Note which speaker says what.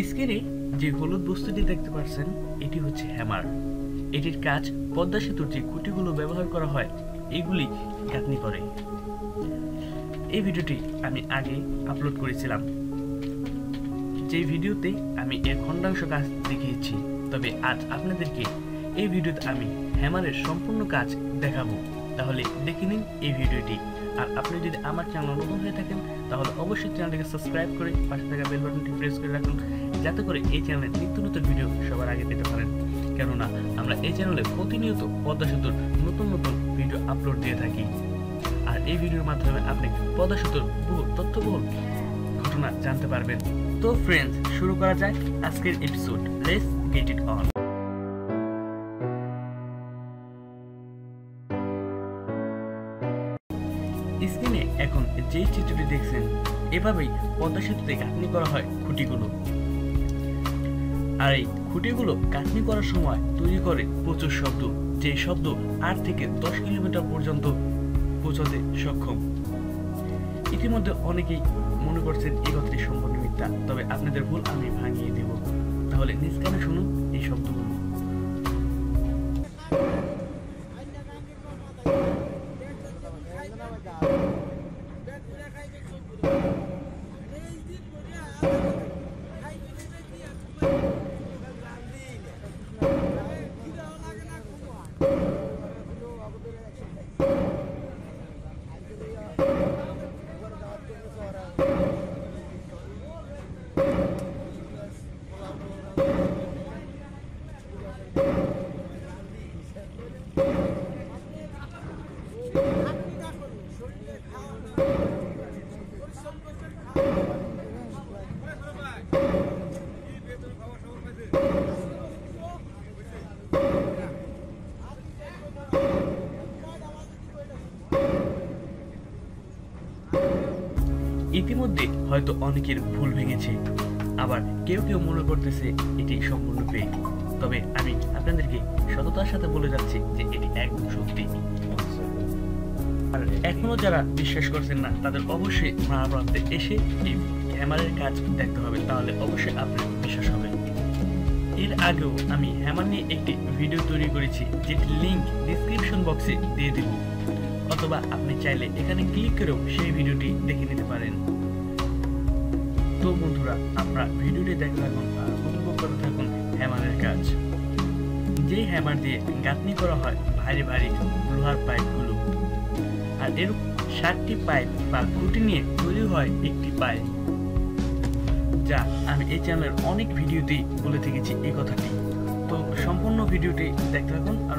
Speaker 1: স্ক্রিনে যে হলুদ বস্তুটি দেখতে পাচ্ছেন, এটি হচ্ছে হ্যামার। এটির কাজ পদ্মা সেতুর যে খুঁটিগুলো ব্যবহার করা হয়, এগুলি গাঁথনি করে। এই ভিডিওটি আমি আগে আপলোড করেছিলাম। যে ভিডিওতে আমি এর খণ্ডাংশ কাজ দেখিয়েছি, তবে আজ আপনাদেরকে এই ভিডিওতে আমি হ্যামারের সম্পূর্ণ কাজ দেখাবো। তাহলে দেখে নিন এই ভিডিওটি। আর আপনি যদি আমার চ্যানেল নতুন হয়ে থাকেন, তাহলে অবশ্যই চ্যানেলটিকে সাবস্ক্রাইব করে পাশে থাকা বেল বাটনটি প্রেস করে রাখুন, যাতে করে এই চ্যানেলে নিত্য নতুন ভিডিও সবার আগে পেতে পারেন। কেননা, আমরা এই চ্যানেলে প্রতিনিয়ত পদ্মা সেতুর নতুন নতুন ভিডিও আপলোড দিয়ে থাকি। আর এই ভিডিওর মাধ্যমে আপনি পদ্মা সেতুর বহু তথ্যবহুল ঘটনা জানতে পারবেন। তো ফ্রেন্ডস শুরু করা যায় আজকের episode let's get it on Padma সেতুতে গাঁথনি করা হয় খুঁটিগুলো। আর এই খুঁটিগুলো গাঁথনি করার সময় তৈরি করে প্রচুর শব্দ, যে শব্দ আট থেকে দশ কিলোমিটার পর্যন্ত পৌঁছাতে সক্ষম। ইতিমধ্যে অনেকেই মনে করছেন এই কথাটি সম্পূর্ণ মিথ্যা, তবে আপনাদের ভুল আমি ভাঙিয়ে দেব। তাহলে নিজ কানে শুনুন এই শব্দগুলো। ইতিমধ্যে হয়তো অনেকের ভুল ভেঙেছে। আবার কেউ কেউ মনে করতেছে এটি সম্পূর্ণ ফেক তবে আমি আপনাদেরকে সততার সাথে বলে যাচ্ছি যে এটি একদম সত্যি। আর এখনও যারা বিশ্বাস করছেন না, তাদের অবশ্যই মহাপ্রান্তে এসে এই হ্যামারের কাজ দেখতে হবে, তাহলে অবশ্যই আপনার বিশ্বাস হবে। এর আগেও আমি হ্যামার নিয়ে একটি ভিডিও তৈরি করেছি, যেটির লিঙ্ক ডিসক্রিপশন বক্সে দিয়ে দেব। অথবা আপনি চাইলে এখানে ক্লিক করেও সেই ভিডিওটি দেখে নিতে পারেন। তো বন্ধুরা, আপনারা ভিডিওটি দেখতে থাকুন আর উপভোগ করতে থাকুন হ্যামারের কাজ। যে হ্যামার দিয়ে গাঁথনি করা হয়, ভারী ভারী লোহার পাইপগুলো। আর এর ষাটটি পাইপ বা খুঁটি নিয়ে তৈরি হয় একটি পাইপ। যা আমি এই চ্যানেলের অনেক ভিডিওতেই বলে থেকেছি এই কথাটি। তো সম্পূর্ণ ভিডিওটি দেখতে থাকুন আর